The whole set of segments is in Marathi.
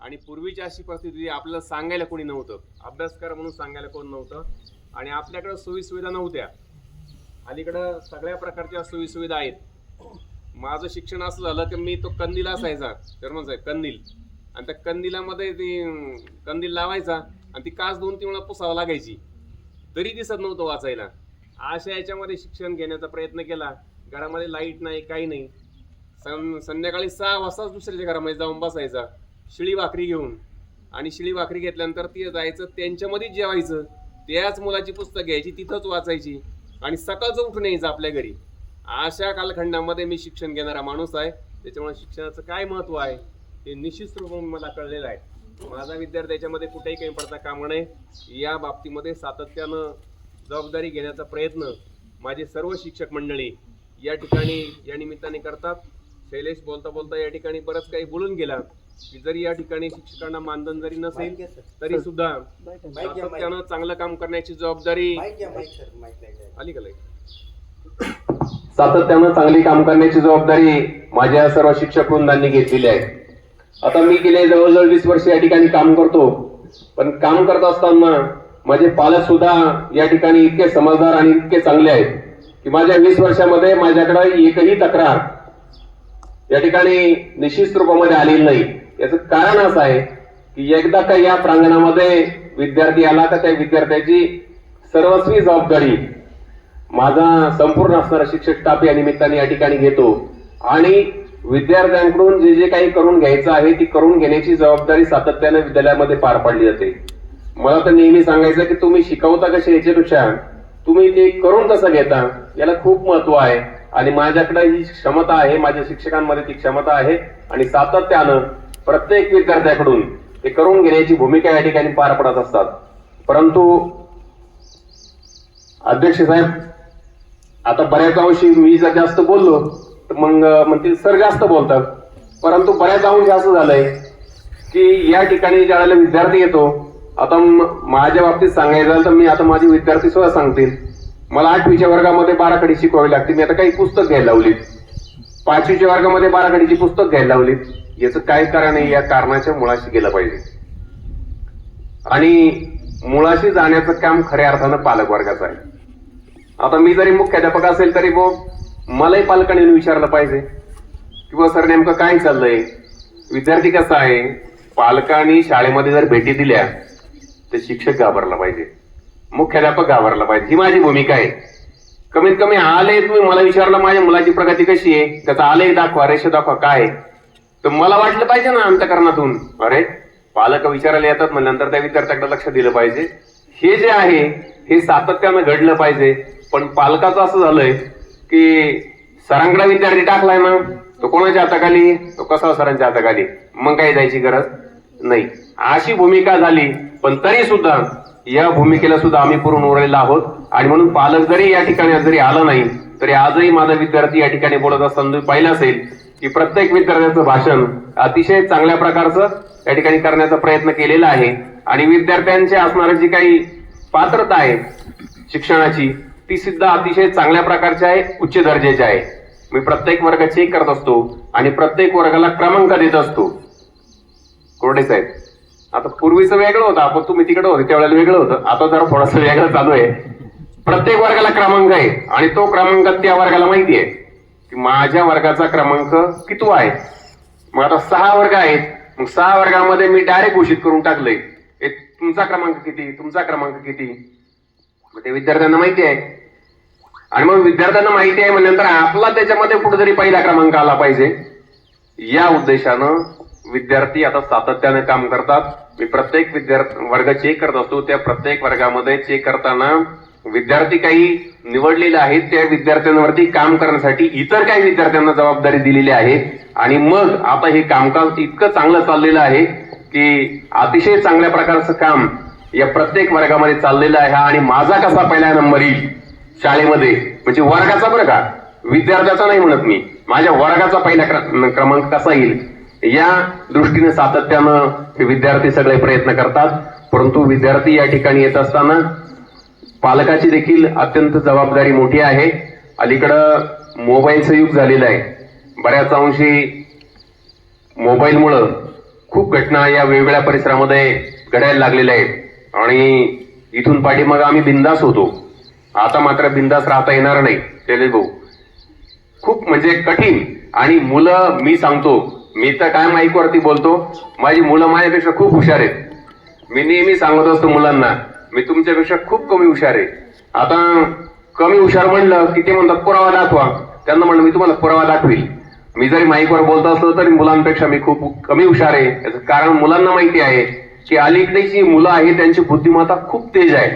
आणि पूर्वीची अशी परिस्थिती आपल्याला सांगायला कोणी नव्हतं. अभ्यास करा म्हणून सांगायला कोण नव्हतं. आणि आपल्याकडं सोयीसुविधा नव्हत्या. अलीकडं सगळ्या प्रकारच्या सोयीसुविधा आहेत. माझं शिक्षण असं झालं की मी तो कंदील असायचा जर्मन साहेब कंदील. आणि त्या कंदिलामध्ये ती कंदील लावायचा आणि ती काच दोन तीन वेळा पुसावं लागायची. तरी दिसत नव्हतं वाचायला. अशा याच्यामध्ये शिक्षण घेण्याचा प्रयत्न केला. घरामध्ये लाइट नाही काही नाही. सं संध्याकाळी सहा वाजताच दुसऱ्याच्या घरामध्ये जाऊन बसायचा. शिळी भाकरी घेऊन. आणि शिळी भाकरी घेतल्यानंतर ती जायचं त्यांच्यामध्येच जेवायचं. त्याच मुलाची पुस्तक घ्यायची तिथंच वाचायची. आणि सकाळचं उठून यायचं आपल्या घरी. अशा कालखंडामध्ये मी शिक्षण घेणारा माणूस आहे. त्याच्यामुळे शिक्षणाचं काय महत्त्व आहे हे निश्चित रूपाने मला कळलेलं आहे. माझा विद्यार्थी याच्यामध्ये कुठेही काही पडता कामा नये. या बाबतीमध्ये सातत्यानं जबाबदारी घेण्याचा प्रयत्न माझे सर्व शिक्षक मंडळी या ठिकाणी या निमित्ताने करतात. शैलेश बोलता बोलता या ठिकाणी बरंच काही बोलून गेला. की जरी या ठिकाणी शिक्षकांना मानधन जरी नसेल तरी सुद्धा सातत्यानं चांगलं काम करण्याची जबाबदारी आली का? सातत्यानं चांगली काम करण्याची जबाबदारी माझ्या सर्व शिक्षक वृंदांनी घेतलेली आहे. आता मी गेले जवळजवळ वीस वर्ष या ठिकाणी काम करतो. पण काम करत असताना माझे पालक सुद्धा या ठिकाणी इतके समजदार आणि इतके चांगले आहेत की माझ्या वीस वर्षामध्ये माझ्याकडे एकही तक्रार या ठिकाणी निश्चित रूपामध्ये आलेली नाही. याचं कारण असं आहे की एकदा का या प्रांगणामध्ये विद्यार्थी आला तर त्या विद्यार्थ्याची सर्वस्वी जबाबदारी माझा संपूर्ण असणारा शिक्षक स्टाफ या निमित्ताने या ठिकाणी घेतो. आणि विद्यार्थ्यांकडून जे जे काही करून घ्यायचं आहे ती करून घेण्याची जबाबदारी सातत्याने विद्यालयामध्ये पार पाडली जाते. मला तर नेहमी सांगायचं की तुम्ही शिकवता कसे याच्यापेक्षा? तुम्ही ते करून कसं घेता? याला खूप महत्त्व आहे. आणि माझ्याकडे ही क्षमता आहे माझ्या शिक्षकांमध्ये ती क्षमता आहे. आणि सातत्यानं प्रत्येक विद्यार्थ्याकडून ते करून घेण्याची भूमिका या ठिकाणी पार पडत असतात. परंतु अध्यक्ष साहेब आता बऱ्याच अंशी मी जर जास्त बोललो तर मग म्हणतील सर जास्त बोलतात. परंतु बऱ्याच अंशी असं झालंय की या ठिकाणी ज्यावेळेला विद्यार्थी येतो आता माझ्या बाबतीत सांगायचं झालं तर मी आता माझे विद्यार्थी सुद्धा सांगतील. मला आठवीच्या वर्गामध्ये बाराखडी शिकवावी लागते. मी आता काही पुस्तक घ्यायला लावली पाचवीच्या वर्गामध्ये बाराखडीची पुस्तक घ्यायला लावली याचं काय कारण आहे? या कारणाच्या मुळाशी गेलं पाहिजे. आणि मुळाशी जाण्याचं काम खऱ्या अर्थानं पालक वर्गाचं आहे. आता मी जरी मुख्याध्यापक असेल तरी मग मलाही पालकांनी विचारलं पाहिजे. किंवा सर नेमकं काय चाललंय? विद्यार्थी कसा आहे? पालकांनी शाळेमध्ये जर भेटी दिल्या तर शिक्षक घाबरला पाहिजे. मुख्याध्यापक घाबरला पाहिजे. ही माझी भूमिका आहे. कमीत कमी आले तुम्ही. मला विचारलं माझ्या मुलाची प्रगती कशी आहे? त्याचा आलंय दाखवा रेष दाखवा काय तर मला वाटलं पाहिजे ना अंतकरणातून अरे पालक विचारायला येतात म्हणल्यानंतर त्या विद्यार्थ्याकडे लक्ष दिलं पाहिजे. हे जे आहे हे सातत्यानं घडलं पाहिजे. पण पालकाचं असं झालंय की सरांकडे विद्यार्थी टाकलाय ना तो कोणाच्या हाताखाली? तो कसा सरांच्या हाताखाली? मग काही जायची गरज नाही. अशी भूमिका झाली पण तरी सुद्धा या भूमिकेला सुद्धा आम्ही पुरून उरलेलो आहोत. आणि म्हणून पालक जरी या ठिकाणी जरी आला नाही तरी आजही माझा विद्यार्थी या ठिकाणी बोलत असताना तुम्ही पाहिलं असेल की प्रत्येक विद्यार्थ्याचं भाषण अतिशय चांगल्या प्रकारचं त्या ठिकाणी करण्याचा प्रयत्न केलेला आहे. आणि विद्यार्थ्यांची असणारी जी काही पात्रता आहे शिक्षणाची ती सुद्धा अतिशय चांगल्या प्रकारची आहे उच्च दर्जाची आहे. मी प्रत्येक वर्ग चेक करत असतो आणि प्रत्येक वर्गाला क्रमांक देत असतो. कोरडे साहेब आता पूर्वीचं वेगळं होतं आपण तुम्ही तिकडे होते त्यावेळेला वेगळं होतं. आता जरा थोडंसं वेगळं चालू आहे. प्रत्येक वर्गाला क्रमांक आहे आणि तो क्रमांक त्या वर्गाला माहिती आहे. की माझ्या वर्गाचा क्रमांक किती आहे? मग आता सहा वर्ग आहेत. मग सहा वर्गामध्ये मी डायरेक्ट घोषित करून टाकलंय. तुमचा क्रमांक किती? तुमचा क्रमांक किती? मग ते विद्यार्थ्यांना माहिती आहे. आणि मग विद्यार्थ्यांना माहिती आहे म्हणल्यानंतर आपला त्याच्यामध्ये कुठेतरी पहिला क्रमांक आला पाहिजे. या उद्देशानं विद्यार्थी आता सातत्याने काम करतात. मी प्रत्येक विद्यार्थी वर्ग चेक करत असतो. त्या प्रत्येक वर्गामध्ये चेक करताना विद्यार्थी काही निवडलेले आहेत त्या विद्यार्थ्यांवरती काम करण्यासाठी इतर काही विद्यार्थ्यांना जबाबदारी दिलेली आहे. आणि मग आता हे कामकाज इतकं चांगलं चाललेलं आहे की अतिशय चांगल्या प्रकारचं काम या प्रत्येक वर्गामध्ये चाललेलं आहे. आणि माझा कसा पहिला नंबर येईल शाळेमध्ये? म्हणजे वर्गाचा बरं का? विद्यार्थ्याचा नाही म्हणत मी. माझ्या वर्गाचा पहिला क्रमांक कसा येईल? या दृष्टीने सातत्यानं हे विद्यार्थी सगळे प्रयत्न करतात. परंतु विद्यार्थी या ठिकाणी येत असताना पालकाची देखील अत्यंत जबाबदारी मोठी आहे. अलीकडं मोबाईलचं युग झालेलं आहे. बऱ्याच अंशी मोबाईलमुळं खूप घटना या वेगवेगळ्या परिसरामध्ये घडायला लागलेल्या आहेत. आणि इथून पाठीमागं आम्ही बिंदास होतो. आता मात्र बिंदास राहता येणार नाही शैलेश भाऊ. खूप म्हणजे कठीण. आणि मुलं मी सांगतो मी तर काय माईकवरती बोलतो माझी मुलं माझ्यापेक्षा खूप हुशार आहेत. मी नेहमी सांगत असतो मुलांना मी तुमच्यापेक्षा खूप कमी हुशार आहे. आता कमी हुशार म्हणलं की ते म्हणतात पुरावा दाखवा. त्यांना म्हणलं मी तुम्हाला पुरावा दाखवील. मी जरी माईकवर बोलत असलो तरी मुलांपेक्षा मी खूप कमी हुशार आहे. याचं कारण मुलांना माहिती आहे की अलीकडे जी मुलं आहे त्यांची बुद्धिमत्ता खूप तेज आहे.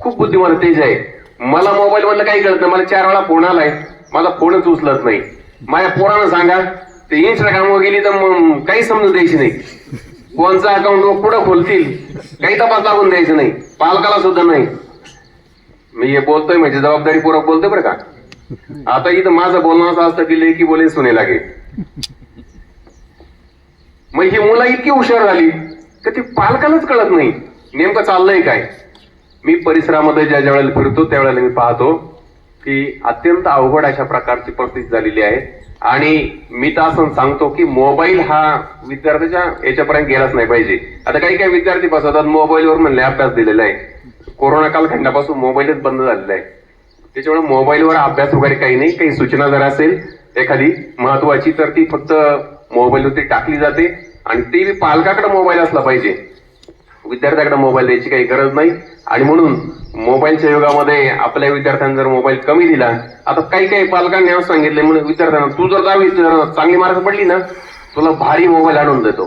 खूप बुद्धिमत्ता तेज आहे. मला मोबाईल मधलं काही कळत नाही. मला चार वेळा फोन आलाय. माझा फोनच उचलत नाही. माझ्या पोरानं सांगा ते इंस्टाग्रामवर गेली तर मग काही समजून द्यायची नाही. कोणचं अकाउंट पुढं खोलतील? काही तपास लागून द्यायचं नाही. पालकाला सुद्धा नाही. मी हे बोलतोय म्हणजे जबाबदारी पूर्वक बोलतोय बरं का? आता इथं माझं बोलणं असं असतं की लेखी बोले सुने लागे मग ही मुलं इतकी हुशार झाली तर ती पालकालाच कळत नाही. नेमकं चाललंय काय? मी परिसरामध्ये ज्या ज्या वेळेला फिरतो त्यावेळेला मी पाहतो की अत्यंत अवघड अशा प्रकारची परिस्थिती झालेली आहे. आणि मी तर असं सांगतो की मोबाईल हा विद्यार्थ्याच्या याच्यापर्यंत गेलाच नाही पाहिजे. आता काही काही विद्यार्थी बसवतात मोबाईलवर म्हणले अभ्यास दिलेला आहे. कोरोना कालखंडापासून मोबाईलच बंद झालेला आहे. त्याच्यामुळे मोबाईलवर अभ्यास वगैरे काही नाही काही सूचना जर असेल एखादी महत्वाची तर ती फक्त मोबाईलवरती टाकली जाते. आणि ती पालकाकडे मोबाईल असला पाहिजे. विद्यार्थ्याकडे मोबाईल द्यायची काही गरज नाही. आणि म्हणून मोबाईलच्या युगामध्ये आपल्या विद्यार्थ्यांना जर मोबाईल कमी दिला आता काही काही पालकांनी असं सांगितले म्हणून विद्यार्थ्यांना तू जर दहावी जर चांगली मार्क पडली ना तुला भारी मोबाईल आणून देतो.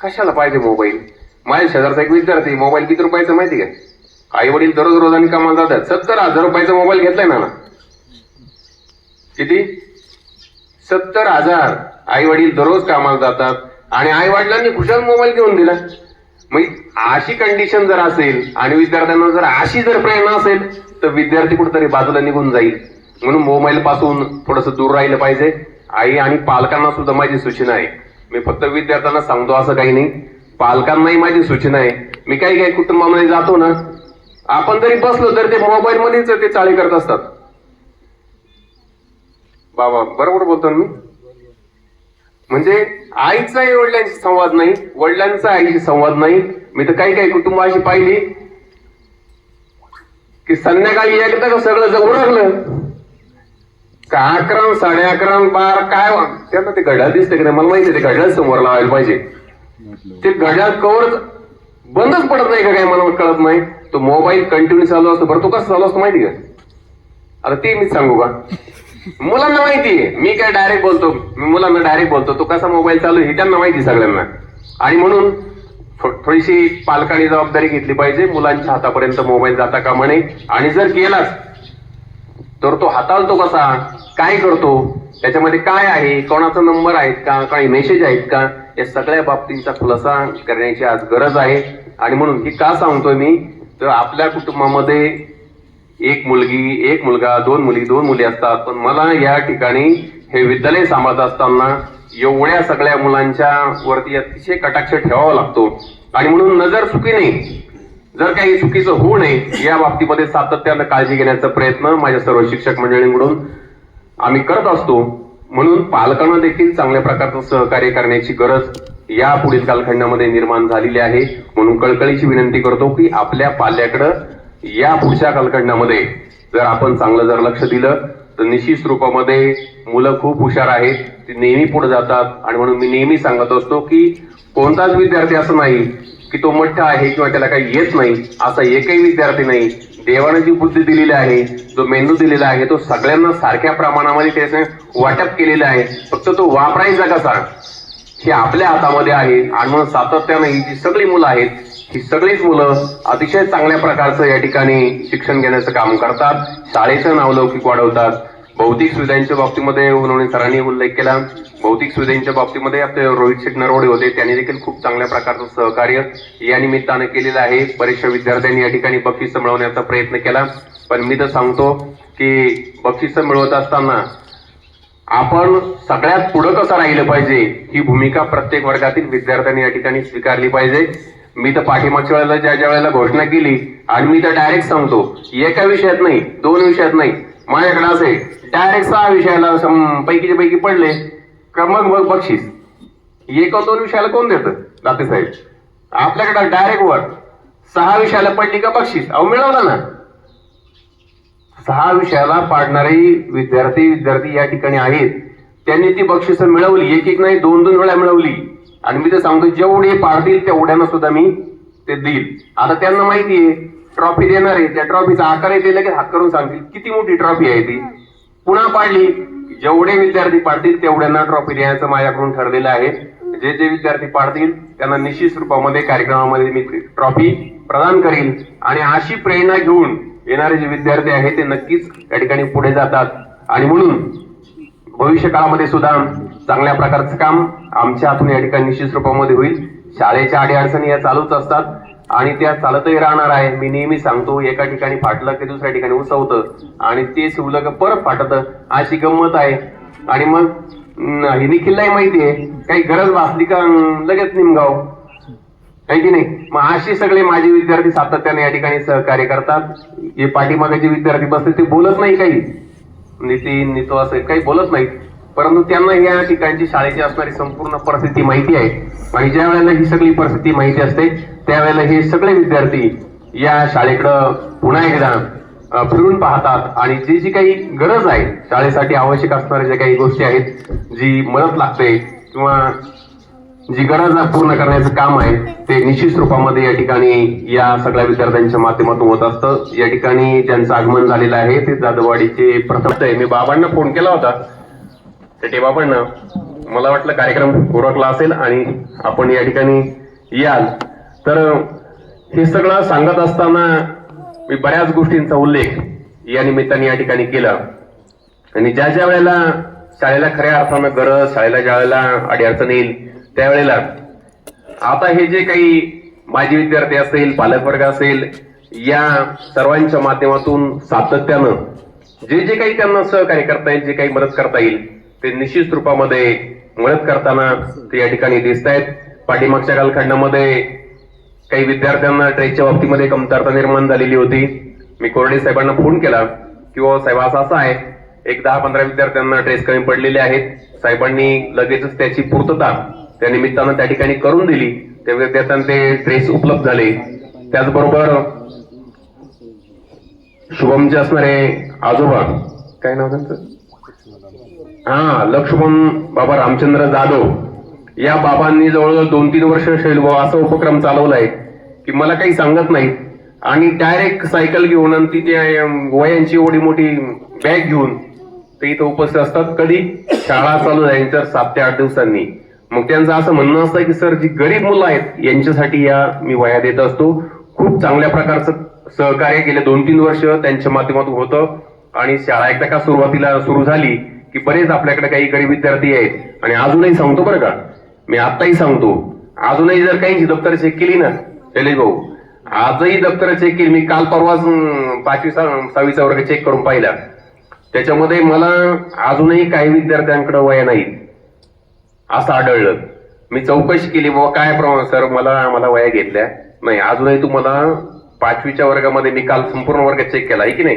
कशाला पाहिजे मोबाईल माझ्या शेजारचा एक विद्यार्थी मोबाईल किती रुपयाचा माहिती का आई वडील दररोज रोजाने कामाला जातात. सत्तर हजार रुपयाचा मोबाईल घेतलाय ना ना किती? सत्तर हजार. आई वडील दररोज कामाला जातात आणि आई वडिलांनी खुशाल मोबाईल घेऊन दिला. मग अशी कंडिशन जर असेल आणि विद्यार्थ्यांना जर अशी जर प्रेरणा असेल तर विद्यार्थी कुठेतरी बाजूला निघून जाईल. म्हणून मोबाईल पासून थोडस दूर राहिलं पाहिजे. आई आणि पालकांना सुद्धा माझी सूचना आहे. मी फक्त विद्यार्थ्यांना सांगतो असं काही नाही. पालकांनाही माझी सूचना आहे. मी काही काही कुटुंबामध्ये जातो ना आपण जरी बसलो तर ते मोबाईल मध्येच ते चाळी करत असतात. बाबा बरोबर बोलतो मी? म्हणजे आईचाही वडिलांशी संवाद नाही वडिलांचा आईशी संवाद नाही. मी तर काही काही कुटुंब अशी पाहिली की संध्याकाळी एकदा का सगळं जगू लागलं. का अकरा साडे अकरा बार काय वा- त्यांना ते घड्याळ दिसते की नाही? मला माहिती ते घड्याळ समोर लावायला पाहिजे. ते घड्याळ कवर बंदच पडत नाही का काय मला कळत नाही. तो मोबाईल कंटिन्यू चालू असतो. बरं तो कसं चालू असतो माहिती का? आता ते मी सांगू का? मुलांना माहिती आहे. मी काय डायरेक्ट बोलतो मी मुलांना डायरेक्ट बोलतो. तो कसा मोबाईल चालू आहे हे त्यांना माहिती आहे सगळ्यांना. आणि म्हणून थोडीशी पालकांनी जबाबदारी घेतली पाहिजे. मुलांच्या हातापर्यंत मोबाईल जाता का म्हणे आणि जर गेलाच तर तो हाताळतो कसा? काय करतो? त्याच्यामध्ये काय आहे? कोणाचा नंबर आहेत का? काही मेसेज आहेत का? या सगळ्या बाबतींचा खुलासा करण्याची आज गरज आहे. आणि म्हणून ही का सांगतोय मी? तर आपल्या कुटुंबामध्ये एक मुलगी एक मुलगा दोन मुली दोन मुली असतात. पण मला या ठिकाणी हे विद्यालय सांभाळत असताना एवढ्या सगळ्या मुलांच्या वरती अतिशय कटाक्ष ठेवावा लागतो. आणि म्हणून नजर चुकी नाही. जर काही चुकीचं होऊ नये या बाबतीमध्ये सातत्यानं काळजी घेण्याचा प्रयत्न माझ्या सर्व शिक्षक मंडळींकडून आम्ही करत असतो. म्हणून पालकांना देखील चांगल्या प्रकारचं सहकार्य करण्याची गरज या पुढील कालखंडामध्ये निर्माण झालेली आहे. म्हणून कळकळीची विनंती करतो की आपल्या पाल्याकडं या पुढच्या कालखंडामध्ये जर आपण चांगलं जर लक्ष दिलं तर निश्चित रूपामध्ये मुलं खूप हुशार आहेत. ती नेहमी पुढे जातात. आणि म्हणून मी नेहमी सांगत असतो की कोणताच विद्यार्थी असं नाही की तो मोठा आहे किंवा त्याला काही येत नाही. असा एकही विद्यार्थी नाही. देवाने जी बुद्धी दिलेली आहे जो मेंदू दिलेला आहे तो सगळ्यांना सारख्या प्रमाणामध्ये त्याचे वाटप केलेला आहे. फक्त तो वापरायचा कसा? हे आपल्या हातामध्ये आहे. आणि म्हणून सातत्यानं ही जी सगळी मुलं आहेत ही सगळीच मुलं अतिशय चांगल्या प्रकारचं या ठिकाणी शिक्षण घेण्याचं काम करतात. शाळेचं नावलौकिक वाढवतात. भौतिक सुविधांच्या बाबतीमध्ये उन्होंने सरांनी उल्लेख केला. भौतिक सुविधांच्या बाबतीमध्ये आपले रोहित शेठ नरवडे होते. त्यांनी देखील खूप चांगल्या प्रकारचं सहकार्य या निमित्तानं केलेलं आहे. बरेचशा विद्यार्थ्यांनी या ठिकाणी बक्षीस मिळवण्याचा प्रयत्न केला. पण मी तर सांगतो की बक्षीस मिळवत असताना आपण सगळ्यात पुढं कसं राहिलं पाहिजे ही भूमिका प्रत्येक वर्गातील विद्यार्थ्यांनी या ठिकाणी स्वीकारली पाहिजे. मी तर पाठीमागच्या वेळेला ज्या ज्या वेळेला घोषणा केली आणि मी तर डायरेक्ट सांगतो एका विषयात नाही दोन विषयात नाही. माझ्याकडे असे डायरेक्ट सहा विषयाला पैकीच्या पैकी पडले. का मग मग बक्षीस. एका दोन विषयाला कोण देतं? दाते साहेब. आपल्याकडे डायरेक्ट वर सहा विषयाला पडली का बक्षीस? अहो मिळवलं ना. सहा विषयाला पाडणारे विद्यार्थी विद्यार्थी या ठिकाणी आहेत. त्यांनी ती बक्षिसं मिळवली. एक एक नाही दोन दोन वेळा मिळवली. आणि मी ते सांगतो जेवढे पाडतील तेवढ्यांना सुद्धा मी ते देईल. आता त्यांना माहिती आहे ट्रॉफी देणार आहे त्या ट्रॉफीचा आकार आहे ते लगेच हात करून सांगतील किती मोठी ट्रॉफी आहे ती. पुन्हा पाडली जेवढे विद्यार्थी पाडतील तेवढ्यांना ट्रॉफी देण्याचं माझ्याकडून ठरलेलं आहे. जे जे विद्यार्थी पाडतील त्यांना निश्चित रूपामध्ये कार्यक्रमामध्ये मी ट्रॉफी प्रदान करेल आणि अशी प्रेरणा घेऊन येणारे जे विद्यार्थी आहेत ते नक्कीच त्या ठिकाणी पुढे जातात. आणि म्हणून भविष्य काळामध्ये सुद्धा चांगल्या प्रकारचं काम आमच्या हातून या ठिकाणी निश्चित रूपामध्ये होईल. शाळेच्या अडीअडचणी या चालूच असतात आणि त्या चालतही राहणार आहे. मी नेहमी सांगतो एका ठिकाणी फाटलं की दुसऱ्या ठिकाणी उसवतं आणि ते शिवलं की परत फाटत अशी गंमत आहे. आणि मग हे निखिललाही माहिती आहे काही गरज भासली का? लगेच निमगाव. आहे की नाही? मग असे सगळे माझे विद्यार्थी सातत्याने या ठिकाणी सहकार्य करतात. जे पाठीमागे जे विद्यार्थी बसले ते बोलत नाही काही. नितीन नितो असं काही बोलत नाहीत. परंतु त्यांना या ठिकाणची शाळेची असणारी संपूर्ण परिस्थिती माहिती आहे. आणि ज्या वेळेला ही सगळी परिस्थिती माहिती असते त्यावेळेला हे सगळे विद्यार्थी या शाळेकडं पुन्हा एकदा फिरून पाहतात. आणि जी जी काही गरज आहे शाळेसाठी आवश्यक असणाऱ्या ज्या काही गोष्टी आहेत जी मदत लागते किंवा जी गरज पूर्ण करण्याचं काम आहे ते निश्चित रूपामध्ये या ठिकाणी या सगळ्या विद्यार्थ्यांच्या माध्यमातून होत असतं. या ठिकाणी ज्यांचं आगमन झालेलं आहे ते जाधववाडीचे प्रथम आहे मी बाबांना फोन केला होता. ते बाबांना मला वाटलं कार्यक्रम उरकला असेल आणि आपण या ठिकाणी याल. तर हे सगळं सांगत असताना मी बऱ्याच गोष्टींचा उल्लेख या निमित्ताने या ठिकाणी केला. आणि ज्या ज्या वेळेला शाळेला खऱ्या अर्थानं गरज शाळेला ज्या वेळेला अडीअडचण येईल त्यावेळेला आता हे जे काही माजी विद्यार्थी असेल पालकवर्ग असेल या सर्वांच्या माध्यमातून सातत्यानं जे जे काही त्यांना सहकार्य करता येईल जे काही मदत करता येईल ते निश्चित रूपामध्ये मदत करताना ते या ठिकाणी दिसत आहेत पाठीमागच्या कालखंडामध्ये काही विद्यार्थ्यांना ट्रेकच्या बाबतीमध्ये कमतरता निर्माण झालेली होती. मी कोरडे साहेबांना फोन केला किंवा साहेब असं असं आहे. एक दहा पंधरा विद्यार्थ्यांना ट्रेस कमी पडलेले आहेत. साहेबांनी लगेचच त्याची पूर्तता त्या निमित्तानं त्या ठिकाणी करून दिली. त्या विद्यार्थ्यांना ते ट्रेस उपलब्ध झाले. त्याचबरोबर शुभमचे असणारे आजोबा. काय नाव त्यांचं? हा लक्ष्मण बाबा रामचंद्र जाधव या बाबांनी जवळजवळ दोन तीन वर्ष शैलभाऊ असा उपक्रम चालवलाय की मला काही सांगत नाहीत. आणि डायरेक्ट सायकल घेऊन आणि तिथे वयांची एवढी मोठी बॅग घेऊन ते इथं उपस्थित असतात. कधी? शाळा चालू झाल्यानंतर सात ते आठ दिवसांनी. मग त्यांचं असं म्हणणं असतं की सर जी गरीब मुलं आहेत यांच्यासाठी या मी वया देत असतो. खूप चांगल्या प्रकारचं सहकार्य गेले दोन तीन वर्ष त्यांच्या माध्यमातून होतं. आणि शाळा एकदा का सुरुवातीला सुरू झाली की बरेच आपल्याकडे काही गरीब विद्यार्थी आहेत. आणि अजूनही सांगतो बरं का मी आत्ताही सांगतो अजूनही जर काही दप्तर चेक केली ना शैलेश भाऊ आजही दप्तर चेक केली मी काल परवाच पाचवी सहावीचा वर्ग चेक करून पाहिला. त्याच्यामध्ये मला अजूनही काही विद्यार्थ्यांकडे वया नाही असं आढळलं. मी चौकशी केली बाबा काय प्रमाण सर? मला मला वया घेतल्या. नाही अजूनही तुम्हाला पाचवीच्या वर्गामध्ये मी काल संपूर्ण वर्ग चेक केला आहे की नाही?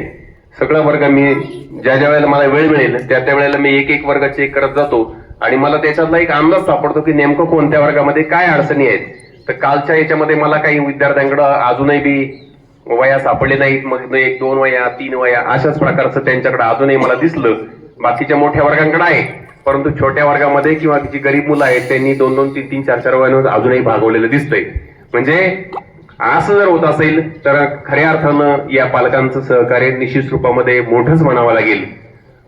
सगळा वर्ग मी ज्या ज्या वेळेला मला वेळ मिळेल त्या त्या वेळेला मी एक एक वर्ग चेक करत जातो. आणि मला त्याच्यातला एक अंदाज सापडतो की नेमकं कोणत्या वर्गामध्ये काय अडचणी आहेत. तर कालच्या याच्यामध्ये मला काही विद्यार्थ्यांकडं अजूनही बी वया सापडले नाहीत. मग एक दोन वया तीन वया अशाच प्रकारचं त्यांच्याकडे अजूनही मला दिसलं. बाकीच्या मोठ्या वर्गांकडे आहे. परंतु छोट्या वर्गामध्ये किंवा जी गरीब मुलं आहेत त्यांनी दोन दोन तीन तीन चार चार वयानं अजूनही भागवलेलं दिसतंय. म्हणजे असं जर होत असेल तर खऱ्या अर्थानं या पालकांचं सहकार्य निश्चित रूपामध्ये मोठंच म्हणावं लागेल.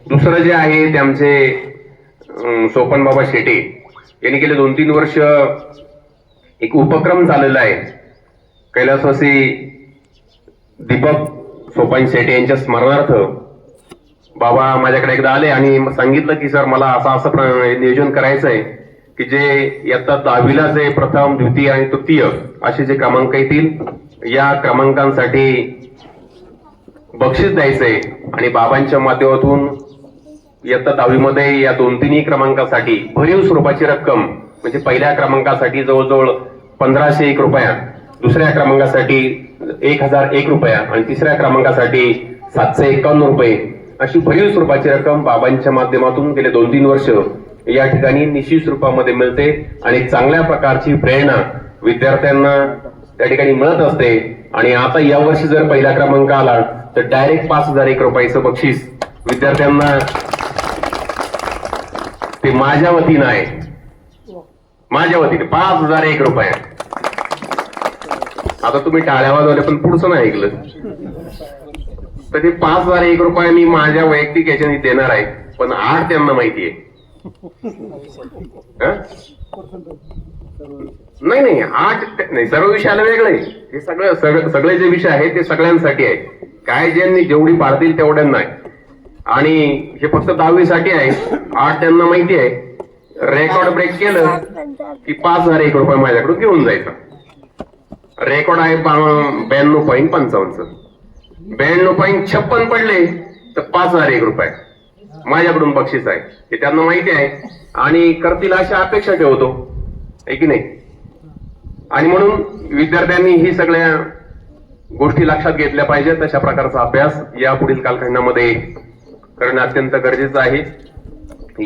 दुसरं जे आहे ते आमचे सोपन बाबा शेटे यांनी गेले दोन तीन वर्ष एक उपक्रम चाललेला आहे. कैलासवासी दीपक सोपान शेटे यांच्या स्मरणार्थ बाबा माझ्याकडे एकदा आले आणि सांगितलं की सर मला असं असं प्र- नियोजन करायचं आहे की जे इयत्ता दहावीला जे प्रथम द्वितीय आणि तृतीय असे जे क्रमांक येतील या क्रमांकांसाठी बक्षीस द्यायचे आणि बाबांच्या माध्यमातून इयत्ता दहावीमध्ये या दोन तिन्ही क्रमांकासाठी भरीव स्वरूपाची रक्कम म्हणजे पहिल्या क्रमांकासाठी जवळजवळ पंधराशे एक रुपया दुसऱ्या क्रमांकासाठी एक हजार एक रुपया आणि तिसऱ्या क्रमांकासाठी सातशे एकावन्न रुपये अशी भरीव स्वरूपाची रक्कम बाबांच्या माध्यमातून गेले दोन तीन वर्ष या ठिकाणी निश्चित रूपामध्ये मिळते आणि चांगल्या प्रकारची प्रेरणा विद्यार्थ्यांना त्या ठिकाणी मिळत असते. आणि आता यावर्षी जर पहिला क्रमांक आला तर डायरेक्ट पाच हजार एक रुपयाचं बक्षीस विद्यार्थ्यांना ते माझ्या वतीनं आहे. माझ्या वतीने पाच हजार एक रुपये. आता तुम्ही टाळ्या वाजवल्या पण पुढचं नाही ऐकलं. तर ते पाच हजार एक रुपये मी माझ्या वैयक्तिक याच्याने देणार आहे पण आठ त्यांना माहिती आहे. नाही नाही आठ नाही सर्व विषयाला वेगळे. हे सगळं सगळे जे विषय आहेत ते सगळ्यांसाठी आहे काय ज्यांनी जेवढी पाळतील तेवढ्यांना आहे. आणि हे फक्त दहावीसाठी आहे. आठ त्यांना माहिती आहे रेकॉर्ड ब्रेक केलं की पाच हजार एक रुपये माझ्याकडून घेऊन जायचा. रेकॉर्ड आहे ब्याण्णव पॉईंट पंचावन्नच ब्याण्णव पॉईंट छप्पन पडले तर पाच हजार एक रुपये. माझ्याकडून बक्षीस आहे. हे त्यांना माहिती आहे. आणि करतील अशा अपेक्षा ठेवतो. आहे की नाही? आणि म्हणून विद्यार्थ्यांनी ही सगळ्या गोष्टी लक्षात घेतल्या पाहिजेत. तशा प्रकारचा अभ्यास या पुढील कालखंडामध्ये करणं अत्यंत गरजेचं आहे.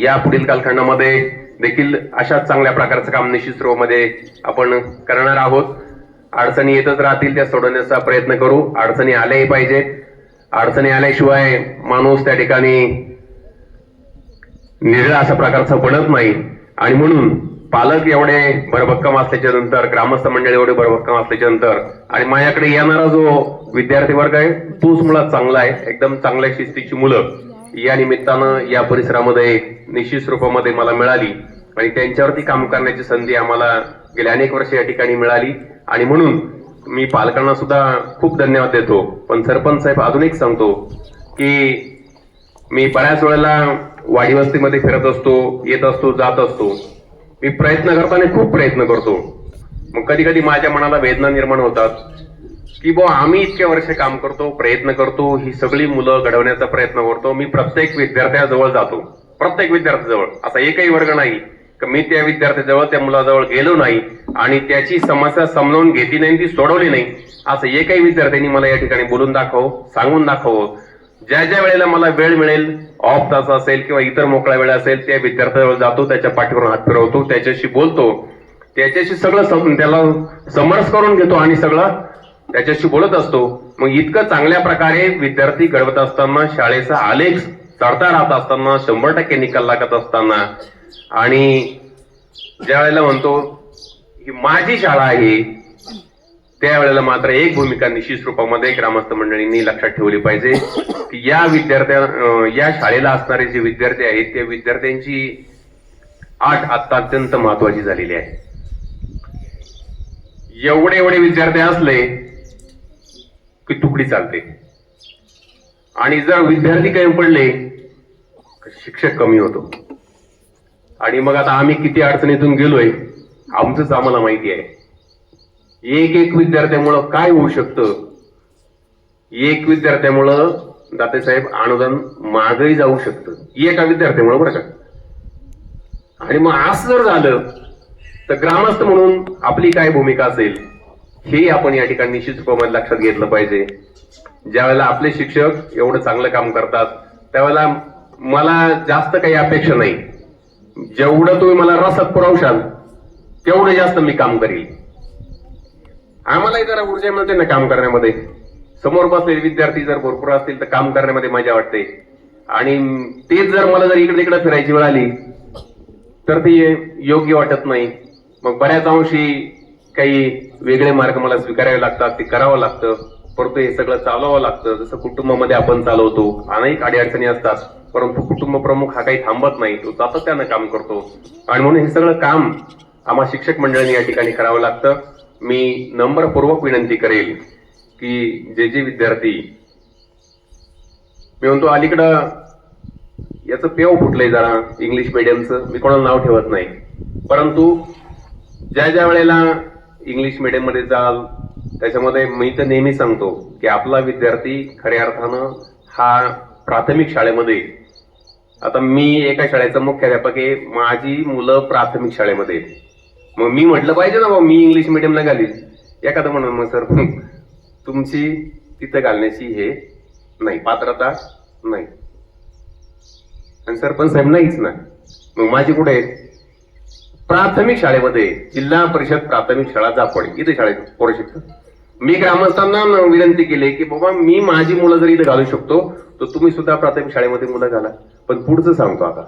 या पुढील कालखंडामध्ये देखील अशाच चांगल्या प्रकारचं काम निश्चित मध्ये आपण करणार आहोत. अडचणी येतच राहतील त्या सोडवण्याचा प्रयत्न करू. अडचणी आल्याही पाहिजेत. अडचणी आल्याशिवाय माणूस त्या ठिकाणी निरळा अशा प्रकारचा बनत नाही. आणि म्हणून पालक एवढे भरभक्कम असल्याच्या नंतर ग्रामस्थ मंडळ एवढे भरभक्कम असल्याच्या नंतर आणि माझ्याकडे येणारा जो विद्यार्थी वर्ग आहे तोच मुळात चांगला आहे. एकदम चांगल्या शिस्तीची मुलं. या निमित्तानं या परिसरामध्ये निश्चित स्वरूपामध्ये मला मिळाली. आणि त्यांच्यावरती काम करण्याची संधी आम्हाला गेल्या अनेक वर्ष या ठिकाणी मिळाली. आणि म्हणून मी पालकांना सुद्धा खूप धन्यवाद देतो. पण सरपंच साहेब अजून एक सांगतो की मी बऱ्याच वेळेला वाडी वस्तीमध्ये फिरत असतो येत असतो जात असतो. मी प्रयत्न करताना खूप प्रयत्न करतो. मग कधी कधी माझ्या मनाला वेदना निर्माण होतात. की बुवा आम्ही इतके वर्ष काम करतो प्रयत्न करतो ही सगळी मुलं घडवण्याचा प्रयत्न करतो. मी प्रत्येक विद्यार्थ्याजवळ जातो. प्रत्येक विद्यार्थ्याजवळ. असा एकही वर्ग नाही. का मी त्या विद्यार्थ्याजवळ त्या मुलाजवळ गेलो नाही. आणि त्याची समस्या समजावून घेतली नाही ती सोडवली नाही. असं एकही विद्यार्थ्यांनी मला या ठिकाणी बोलून दाखव सांगून दाखवं. ज्या ज्या वेळेला मला वेळ मिळेल ऑफ तास असेल किंवा इतर मोकळा वेळ असेल त्या विद्यार्थ्याजवळ जातो त्याच्या पाठीवरून हात फिरवतो त्याच्याशी बोलतो त्याच्याशी सगळं सम- त्याला समरस करून घेतो आणि सगळं त्याच्याशी बोलत असतो. मग इतकं चांगल्या प्रकारे विद्यार्थी घडवत असताना शाळेचा आलेख चढता राहत असताना शंभर टक्के निकाल लागत असताना आणि ज्या वेळेला म्हणतो ही माझी शाळा आहे त्यावेळेला मात्र एक भूमिका निश्चित रूपामध्ये ग्रामस्थ मंडळींनी लक्षात ठेवली पाहिजे. की या विद्यार्थ्या या शाळेला असणारे जे विद्यार्थी आहेत त्या विद्यार्थ्यांची आठ आता अत्यंत महत्वाची झालेली आहे. एवढे एवढे विद्यार्थी असले की तुकडी चालते. आणि जर विद्यार्थी कमी पडले शिक्षक कमी होतो. आणि मग आता आम्ही किती अडचणीतून गेलोय आमचंच आम्हाला माहिती आहे. एक एक विद्यार्थ्यामुळं काय होऊ शकतं? एक विद्यार्थ्यामुळं दातेसाहेब अनुदान मागही जाऊ शकतं. एका विद्यार्थ्यामुळं बरं का? आणि मग असं जर झालं तर ग्रामस्थ म्हणून आपली काय भूमिका असेल हे आपण या ठिकाणी निश्चित रूपामध्ये लक्षात घेतलं पाहिजे. ज्या वेळेला आपले शिक्षक एवढं चांगलं काम करतात त्यावेळेला मला जास्त काही अपेक्षा नाही. जेवढं तुम्ही मला रसद पुरवशाल तेवढं जास्त मी काम करील. आम्हालाही जरा ऊर्जा मिळते ना काम करण्यामध्ये. समोर बसलेले विद्यार्थी जर भरपूर असतील तर काम करण्यामध्ये मजा वाटते. आणि तेच जर मला जर इकडे तिकडे फिरायची वेळ आली तर ते योग्य वाटत नाही. मग बऱ्याच अंशी काही वेगळे मार्ग मला स्वीकारावे लागतात ते करावं लागतं. परंतु हे सगळं चालवावं लागतं. जसं कुटुंबामध्ये आपण चालवतो अनेक अडीअडचणी असतात. परंतु कुटुंब प्रमुख हा काही थांबत नाही. तो सातत्यानं काम करतो. आणि म्हणून हे सगळं काम आम्हा शिक्षक मंडळाने या ठिकाणी करावं लागतं. मी नम्रपूर्वक विनंती करेल की जे जे विद्यार्थी मी म्हणतो अलीकडं याचं पेव फुटलंय जरा इंग्लिश मिडियमचं मी कोणाला नाव ठेवत नाही. परंतु ज्या ज्या वेळेला इंग्लिश मिडियममध्ये जाल त्याच्यामध्ये मी तर नेहमी सांगतो की आपला विद्यार्थी खऱ्या अर्थानं हा प्राथमिक शाळेमध्ये. आता मी एका शाळेचा मुख्याध्यापक आहे माझी मुलं प्राथमिक शाळेमध्ये. मग मी म्हटलं पाहिजे ना बा मी इंग्लिश मिडियमला घालील एखादं म्हणून मग सर तुमची तिथं घालण्याची हे नाही पात्रता नाही. आणि सरपंच साहेब नाहीच ना. मग माझी कुठे आहेत? प्राथमिक शाळेमध्ये जिल्हा परिषद प्राथमिक शाळा जापड इथे शाळेत पोरं शिकतात. मी ग्रामस्थांना विनंती केली की बाबा मी माझी मुलं जर इथे घालू शकतो तर तुम्ही सुद्धा प्राथमिक शाळेमध्ये मुलं घाला. पण पुढचं सांगतो आता.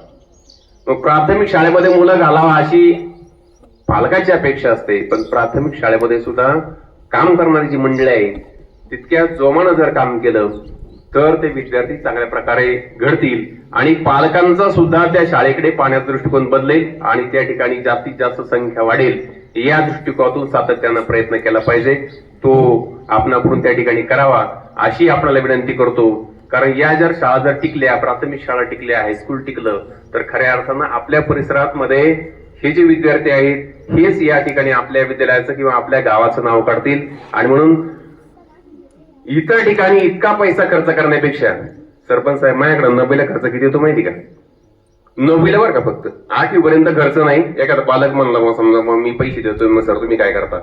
मग प्राथमिक शाळेमध्ये मुलं घालावा अशी पालकाची अपेक्षा असते पण प्राथमिक शाळेमध्ये सुद्धा काम करणारी जी मंडळी आहे तितक्या जोमानं जर काम केलं तर ते विद्यार्थी चांगल्या प्रकारे घडतील. आणि पालकांचा सुद्धा त्या शाळेकडे पाण्याचा दृष्टिकोन बदलेल आणि त्या ठिकाणी जास्तीत जास्त संख्या वाढेल या दृष्टिकोनातून सातत्यानं प्रयत्न केला पाहिजे. तो आपणाकडून त्या ठिकाणी करावा अशी आपल्याला विनंती करतो. कारण या जर शाळा जर टिकल्या प्राथमिक शाळा टिकल्या हायस्कूल टिकलं तर खऱ्या अर्थानं आपल्या परिसरात मध्ये हे जे विद्यार्थी आहेत हेच या ठिकाणी आपल्या विद्यालयाचं किंवा आपल्या गावाचं नाव काढतील. आणि म्हणून इतर ठिकाणी इतका पैसा खर्च करण्यापेक्षा सरपंच साहेब माझ्याकडे नववीला खर्च किती होतो माहिती का? नववीला बरं का फक्त. आठवीपर्यंत खर्च नाही. एखादा पालक म्हणला मग समजा मग मी पैसे देतोय. मग सर तुम्ही काय करता?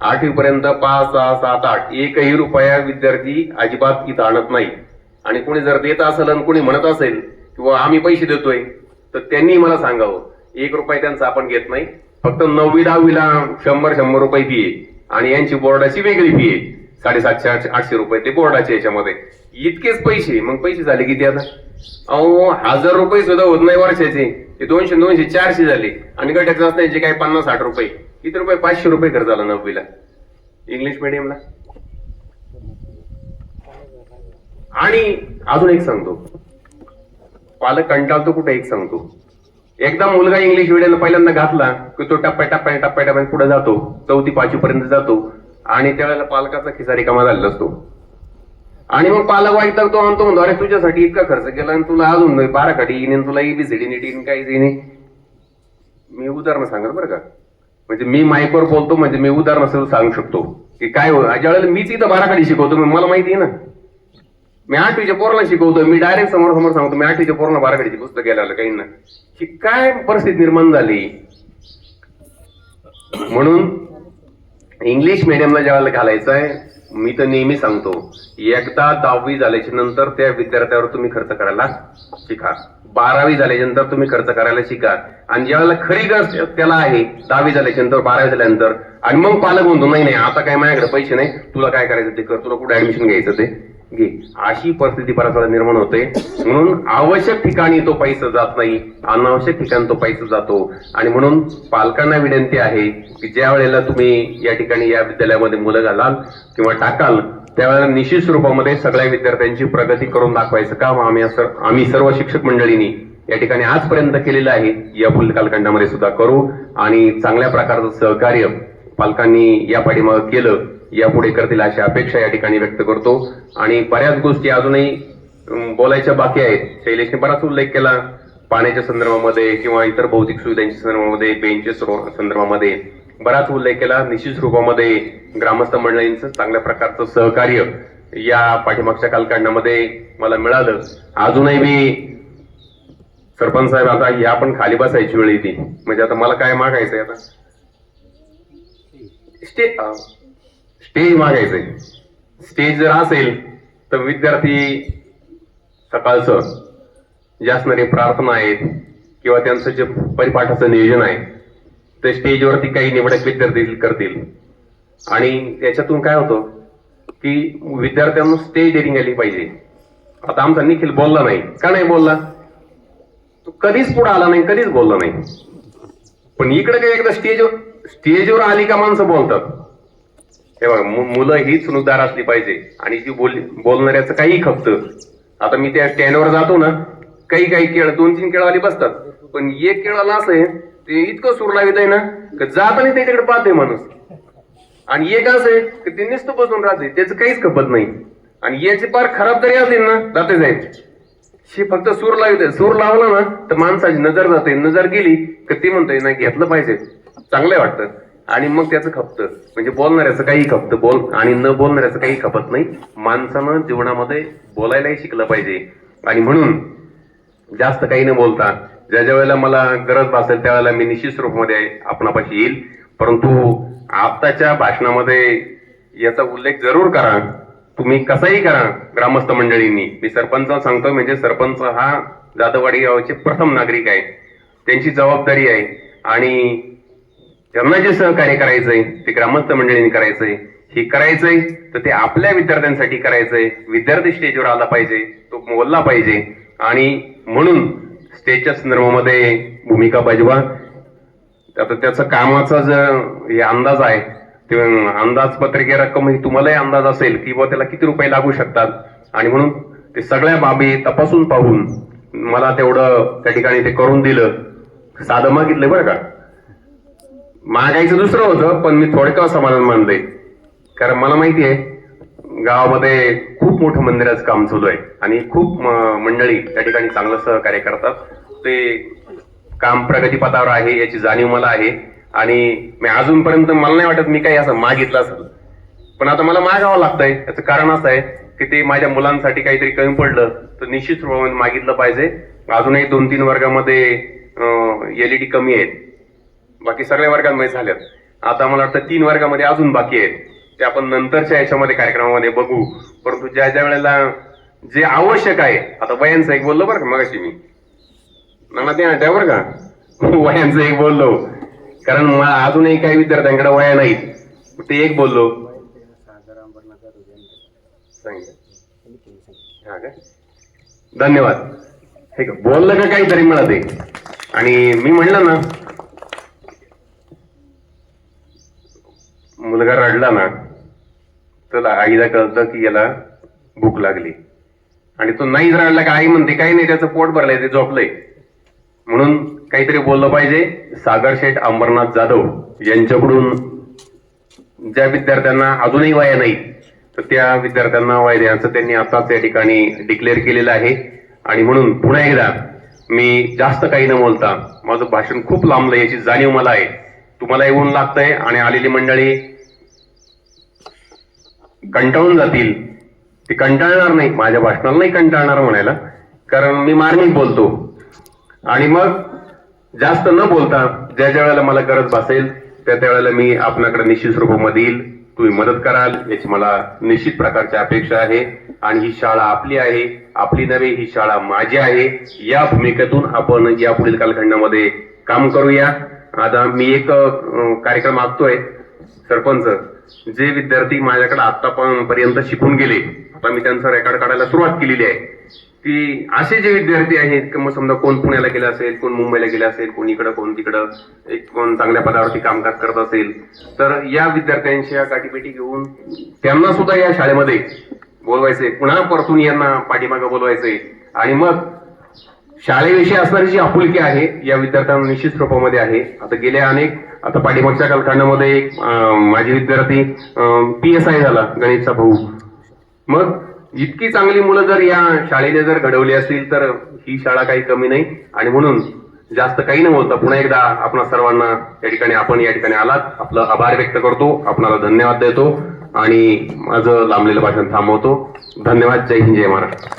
आठवीपर्यंत पाच सहा सात आठ एकही रुपया विद्यार्थी अजिबात इथं आणत नाही. आणि कोणी जर देत असेल आणि कोणी म्हणत असेल किंवा आम्ही पैसे देतोय. तर त्यांनी मला सांगावं. एक रुपये त्यांचा आपण घेत नाही. फक्त नववी दहावीला शंभर शंभर रुपये फी आहे. आणि यांची बोर्डाची वेगळी फी आहे. साडेसातशे आठशे आठशे रुपये ते बोर्डाचे याच्यामध्ये. इतकेच पैसे. मग पैसे झाले किती आता? अहो हजार रुपये सुद्धा होत नाही वर्षाचे. ते दोनशे दोनशे चारशे झाले. आणि गट असण्याचे काय पन्नास साठ रुपये. किती रुपये? पाचशे रुपये खर्च झाला नववीला. इंग्लिश मिडियमला आणि अजून एक सांगतो. पालक कंटाळतो कुठे एक सांगतो. एकदा मुलगा इंग्लिश मिडियमला पहिल्यांदा घातला की तो टप्प्या टप्प्याने टप्प्या टप्प्याने पुढे जातो चौथी पाचवी पर्यंत जातो आणि त्यावेळेला पालकाचा खिसा रिकामा झालेला असतो. आणि मग पालक वाईट तर तो म्हणतो म्हणतो अरे तुझ्यासाठी इतका खर्च केला आणि तुला अजून बारा काठी येईन तुला एबीसीडी नीट येईन काही येईन. मी उदाहरण सांगत बरं का. म्हणजे मी माईकवर बोलतो म्हणजे मी उदाहरण सांगू शकतो. की काय हो ज्यावेळेला मीच इथं बारा काठी शिकवतो मला माहिती आहे ना. मी आठवीच्या पोराला शिकवतो मी डायरेक्ट समोर समोर सांगतो मी आठवीच्या पोराला बाराकडीची पुस्तक घ्यायला आलं काही ना काय परिस्थिती निर्माण झाली? म्हणून इंग्लिश मिडियमला ज्यावेळेला घालायचं आहे मी तर नेहमी सांगतो एकदा दहावी झाल्याच्यानंतर त्या विद्यार्थ्यावर तुम्ही खर्च करायला शिका. बारावी झाल्याच्यानंतर तुम्ही खर्च करायला शिका. आणि ज्यावेळेला खरी गरज त्याला आहे दहावी झाल्याच्यानंतर बारावी झाल्यानंतर आणि मग पालक म्हणतो नाही नाही आता काय माझ्याकडे पैसे नाही तुला काय करायचं ते कर तुला कुठे ऍडमिशन घ्यायचं ते? घे. अशी परिस्थिती बऱ्याच वेळा निर्माण होते. म्हणून आवश्यक ठिकाणी तो पैसा जात नाही. अनावश्यक ठिकाणी तो पैसा जातो. आणि म्हणून पालकांना विनंती आहे की ज्या वेळेला तुम्ही या ठिकाणी या विद्यालयामध्ये मुलं घालाल किंवा टाकाल त्यावेळेला निश्चित स्वरूपामध्ये सगळ्या विद्यार्थ्यांची प्रगती करून दाखवायचं काम आम्ही असं आम्ही सर्व शिक्षक मंडळींनी या ठिकाणी आजपर्यंत केलेलं आहे. या पुढील कालखंडामध्ये सुद्धा करू. आणि चांगल्या प्रकारचं सहकार्य पालकांनी या पाठीमागं केलं. यापुढे करतील अशी अपेक्षा या ठिकाणी व्यक्त करतो. आणि बऱ्याच गोष्टी अजूनही बोलायच्या बाकी आहेत. शैलेशने बराच उल्लेख केला. पाण्याच्या संदर्भामध्ये किंवा इतर भौतिक सुविधांच्या संदर्भामध्ये बेंचेस संदर्भामध्ये बराच उल्लेख केला. निश्चित स्वरूपामध्ये ग्रामस्थ मंडळींचं चांगल्या प्रकारचं सहकार्य या पाठीमागच्या कालखंडामध्ये मला मिळालं. अजूनही मी सरपंच साहेब आता या पण खाली बसायची वेळ येते. म्हणजे आता मला काय मागायचंय आता? Stay stage मागायचंय. स्टेज जर असेल तर विद्यार्थी सकाळचं जे असणारे प्रार्थना आहेत किंवा त्यांचं जे परिपाठाचं नियोजन आहे ते स्टेजवरती काही निवडक विद्यार्थी करतील. आणि त्याच्यातून काय होतं की विद्यार्थ्यांना स्टेज डेअरिंग आली पाहिजे. आता आमचा निखिल बोलला नाही. का नाही बोलला? तो कधीच पुढे आला नाही कधीच बोलला नाही. पण इकडे काही एकदा स्टेजवर स्टेजवर आली का माणसं बोलतात. हे बघा मुलं ही चुनूकदार असली पाहिजे. आणि जी बोल बोलणाऱ्याचं काही खपतं. आता मी त्या स्टँडवर जातो ना काही काही केळ दोन तीन केळवाली बसतात. पण एक केळाला असं आहे ते इतकं सूर लावित आहे ना की जाताना त्याच्याकडे पाहते माणूस. आणि एक असं आहे की ते नुसतं बसून राहते त्याचं काहीच खपत नाही. आणि याची पार खराब तरी असेल ना जाते जाईल. शी फक्त सूर लावते सूर लावला ना तर माणसाची नजर जाते. नजर गेली की ती म्हणतोय ना घेतलं पाहिजे. चांगलं वाटतं. आणि मग त्याचं खपतं. म्हणजे बोलणाऱ्याचं काही खपतं. बोल आणि न बोलणाऱ्याचं काही खपत नाही. माणसानं जीवनामध्ये बोलायलाही शिकलं पाहिजे. आणि म्हणून जास्त काही न बोलता ज्या ज्या वेळेला मला गरज भासेल त्यावेळेला मी निश्चित स्वरूपामध्ये आपणापाशी येईल. परंतु आत्ताच्या भाषणामध्ये याचा उल्लेख जरूर करा. तुम्ही कसाही करा ग्रामस्थ मंडळींनी. मी सरपंच सांगतो म्हणजे सरपंच हा जाधववाडी गावाचे प्रथम नागरिक आहे. त्यांची जबाबदारी आहे. आणि त्यांना जे सहकार्य करायचंय ते ग्रामस्थ मंडळींनी करायचंय. हे करायचंय तर ते आपल्या विद्यार्थ्यांसाठी करायचंय. विद्यार्थी स्टेजवर आला पाहिजे तो बोलला पाहिजे. आणि म्हणून स्टेजच्या संदर्भामध्ये भूमिका बजवा. आता त्याचं कामाचा जर हे अंदाज आहे ते अंदाजपत्रकीय रक्कम ही तुम्हालाही अंदाज असेल की बुवा त्याला किती रुपये लागू शकतात. आणि म्हणून ते सगळ्या बाबी तपासून पाहून मला तेवढं त्या ठिकाणी ते करून दिलं. साधं मागितलं बरं का? मागायचं दुसरं होतं पण मी थोडक्यावर समाधान मानलंय कारण मला माहिती आहे गावामध्ये खूप मोठं मंदिराचं काम चालू आहे. आणि खूप मंडळी त्या ठिकाणी चांगलं सहकार्य करतात. ते काम प्रगतीपथावर आहे याची जाणीव मला आहे. आणि मी अजूनपर्यंत मला नाही वाटत मी काही असं मागितलं असेल. पण आता मला मागावं लागतंय. याचं कारण असं आहे की ते माझ्या मुलांसाठी काहीतरी कमी पडलं तर निश्चित स्वरूपाने मागितलं पाहिजे. अजूनही दोन तीन वर्गामध्ये एलईडी कमी आहेत. बाकी सगळ्या वर्गांमध्ये झाल्यात. आता मला वाटतं तीन वर्गामध्ये अजून बाकी आहेत. ते आपण नंतरच्या याच्यामध्ये कार्यक्रमामध्ये बघू. परंतु ज्या ज्या वेळेला जे आवश्यक आहे आता वयांचं एक बोललो बरं का मगाशी मी. मला ते आठवं बरं का? वयांचं एक बोललो. कारण मला अजूनही काही विद्यार्थ्यांकडे वया नाहीत. ते एक बोललो. धन्यवाद. हे बोललं का काहीतरी मला ते? आणि मी म्हणलं ना मुलगा रडला ना तर आईला कळतं की याला भूक लागली. आणि तो नाहीच रडला का आई म्हणते काही नाही त्याचं पोट भरलंय ते झोपलंय. म्हणून काहीतरी बोललं पाहिजे सागर शेठ अंबरनाथ जाधव यांच्याकडून. ज्या विद्यार्थ्यांना अजूनही वया नाही तर त्या विद्यार्थ्यांना वय द्यायचं त्यांनी आताच या ठिकाणी डिक्लेअर केलेलं आहे. आणि म्हणून पुन्हा एकदा मी जास्त काही न बोलता माझं भाषण खूप लांबलं याची जाणीव मला आहे. तुम्हाला येऊन लागतंय आणि आलेली मंडळी कंटाळून जातील. ते कंटाळणार नाही. माझ्या भाषणाला नाही कंटाळणार म्हणायला. कारण मी मार्मिक बोलतो. आणि मग जास्त न बोलता ज्या ज्या वेळेला मला गरज भासेल त्या त्या वेळेला मी आपल्याकडे निश्चित स्वरूपामध्ये येईल. तुम्ही मदत कराल. याची मला निश्चित प्रकारची अपेक्षा आहे. आणि ही शाळा आपली आहे. आपली नव्हे ही शाळा माझी आहे. या भूमिकेतून आपण या पुढील कालखंडामध्ये काम करूया. आता मी एक कार्यक्रम आखतोय. सरपंच जे विद्यार्थी माझ्याकडे आतापर्यंत शिकून गेले आता मी त्यांचा रेकॉर्ड काढायला सुरुवात केलेली आहे की असे जे विद्यार्थी आहेत की मग समजा कोण पुण्याला गेला असेल कोण मुंबईला गेला असेल कोण इकडं कोण तिकडं एक कोण चांगल्या पदावरती कामकाज करत असेल तर या विद्यार्थ्यांच्या गाठीपेटी घेऊन त्यांना सुद्धा या शाळेमध्ये बोलवायचंय पुन्हा परतून यांना पाठीमागं बोलवायचंय आणि मग शाळेविषयी असणारी जी आपुलकी आहे या विद्यार्थ्यांना निश्चित स्वरूपामध्ये आहे. आता गेल्या अनेक आता पाठीमागच्या कालखंडामध्ये एक माझी विद्यार्थी पी एस आय झाला गणेशचा भाऊ. मग इतकी चांगली मुलं जर या शाळेने जर घडवली असतील तर ही शाळा काही कमी नाही. आणि म्हणून जास्त काही न बोलता पुन्हा एकदा आपणा सर्वांना या ठिकाणी आपण या ठिकाणी आलात. आपलं आभार व्यक्त करतो. आपणाला धन्यवाद देतो. आणि माझं लांबलेलं भाषण थांबवतो. धन्यवाद. जय हिंद जय महाराष्ट्र.